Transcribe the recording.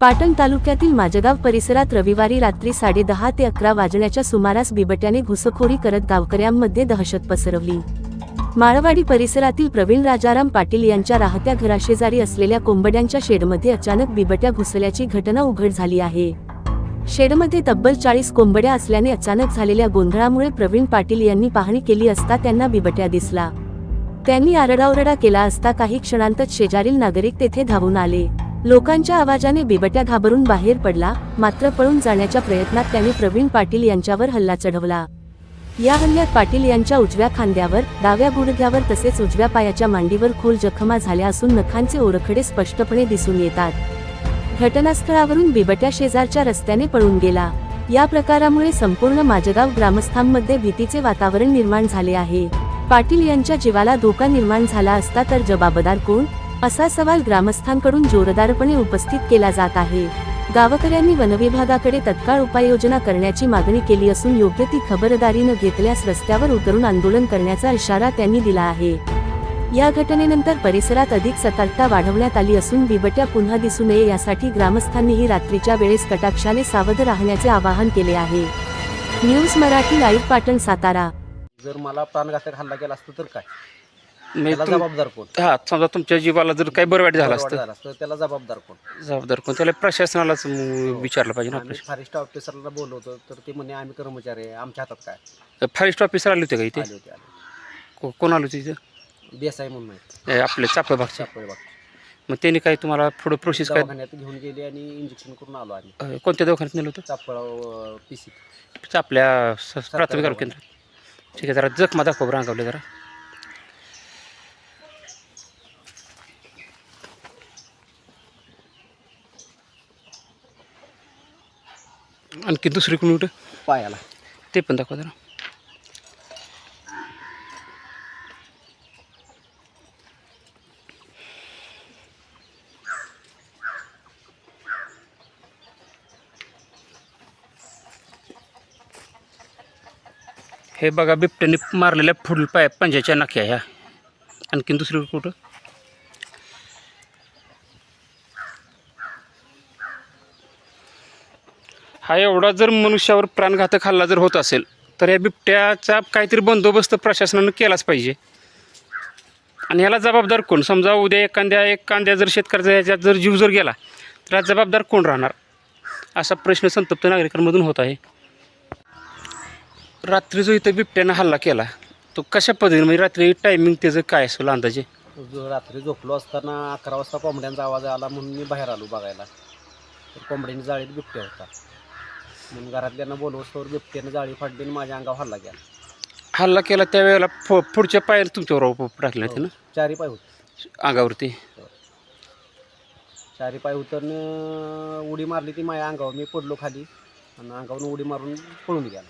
पाटण तालुक्यातील माझगाव परिसरात रविवारी रात्री साडेदहा ते अकरा वाजण्याच्या सुमारास बिबट्याने घुसखोरी करत गावकऱ्यांमध्ये दहशत पसरवली. माळवाडी परिसरातील प्रवीण राजाराम पाटील यांच्या राहत्या घराशेजारी असलेल्या कोंबड्यांच्या शेडमध्ये अचानक बिबट्या घुसल्याची घटना उघड झाली आहे. शेडमध्ये तब्बल चाळीस कोंबड्या असल्याने अचानक झालेल्या गोंधळामुळे प्रवीण पाटील यांनी पाहणी केली असता त्यांना बिबट्या दिसला. त्यांनी आरडाओरडा केला असता काही क्षणांतच शेजारील नागरिक तेथे धावून आले. लोकांच्या आवाजाने बिबट्या घाबरून बाहेर पडला मात्र पळून जाण्याच्या प्रयत्नात त्यांनी प्रवीण पाटील यांच्यावर हल्ला चढवला. या हल्ल्यात पाटील यांच्या उजव्या खांद्यावर डाव्या गुडघ्यावर तसेच उजव्या पायाच्या मांडीवर खोल जखमा झाल्या असून नखांचे ओरखडे स्पष्टपणे दिसून येतात. घटनास्थळावरून बिबट्या शेजारच्या रस्त्याने पळून गेला. या प्रकारामुळे संपूर्ण माजगाव ग्रामस्थांमध्ये भीतीचे वातावरण निर्माण झाले आहे. पाटील यांच्या जीवाला धोका निर्माण झाला असता तर जबाबदार कोण? असा सवाल ग्रामस्थांकडून जोरदारपणे उपस्थित केला जात आहे. गावकऱ्यांनी वनविभागाकडे तत्काळ उपाययोजना करण्याची मागणी केली असून योग्य ती खबरदारी न घेतल्यास रस्त्यावर उतरून आंदोलन करण्याचा इशारा त्यांनी दिला आहे. या घटनेनंतर परिसरात अधिक सतर्कता वाढवण्यात आली असून बिबट्या पुन्हा दिसू नये यासाठी ग्रामस्थांनीही रात्रीच्या वेळेस कटाक्षाने सावध राहण्याचे आवाहन केले आहे. News Marathi live Patan Satara. जर मला प्राणघातक हल्ला केला असतो तर काय? म्हणजे त्याला तुम- जबाबदार कोण? हा समजा तुमच्या जीवाला जर काही बरं वाईट झालं असतं. झाला असतं त्याला जबाबदार कोण? जबाबदार कोण? त्याला प्रशासनालाच मग विचारलं पाहिजे ना आम्ही फॉरेस्ट ऑफिसरला बोलवतो तर ते म्हणे आम्ही कर्मचारी आहे आमच्या हातात काय? फॉरेस्ट ऑफिसर आले होते का इथे? आले होते आले को- कोण आले होते इथं? देसाई म्हणून हे आपले चापे भागचे चापोळे बाग मग त्यांनी काय तुम्हाला पुढे प्रोसेस काय दवाखान्यात घेऊन गेले आणि इंजेक्शन करून आलो आम्ही. अं, कोणत्या दवाखान्यात नेलं होतं? चापळा पीसी आपल्या स- प्राथमिक आरोग्य केंद्रात. ठीक आहे जरा जखमा दाखव रांगवले जरा. आणखी दुसरी कोणी कुठं? पायाला. ते पण दाखवा जरा. हे बघा बिबट्याने मारलेल्या फुल पाय पंजाच्या नाक्या ह्या. आणखीन दुसरी कुठं? हा एवढा जर मनुष्यावर प्राणघातक हल्ला जर होत असेल तर या बिबट्याचा काहीतरी बंदोबस्त प्रशासनानं केलाच पाहिजे. आणि याला जबाबदार कोण? समजा उद्या एखाद्या एक कांद्या जर शेतकऱ्याचा याच्यात जर जीव जर गेला तर हा जबाबदार कोण राहणार? असा प्रश्न संतप्त नागरिकांमधून होत आहे. रात्री जो इथं बिबट्यानं हल्ला केला तो कशा पद्धतीने? म्हणजे रात्री टायमिंग त्याचं काय असेल अंदाजे? जो रात्री झोपलो असताना अकरा वाजता कोंबड्यांचा आवाज आला म्हणून मी बाहेर आलो बघायला. तर कोंबड्यांनी जाळीत बिबट्या होता. म्हणून घरातल्यांना बोलवस्तोवर बिबट्यानं जाळी फाडली आणि माझ्या अंगावर हल्ला गेला हल्ला केला त्यावेळेला फु पुढच्या पायाला तुमच्यावर टाकले होते ना? चारी पाय होते. अंगावरती? चारी पाय उतरनं उडी मारली ती माझ्या अंगावर. मी पडलो खाली आणि अंगावरून उडी मारून पळून गेला.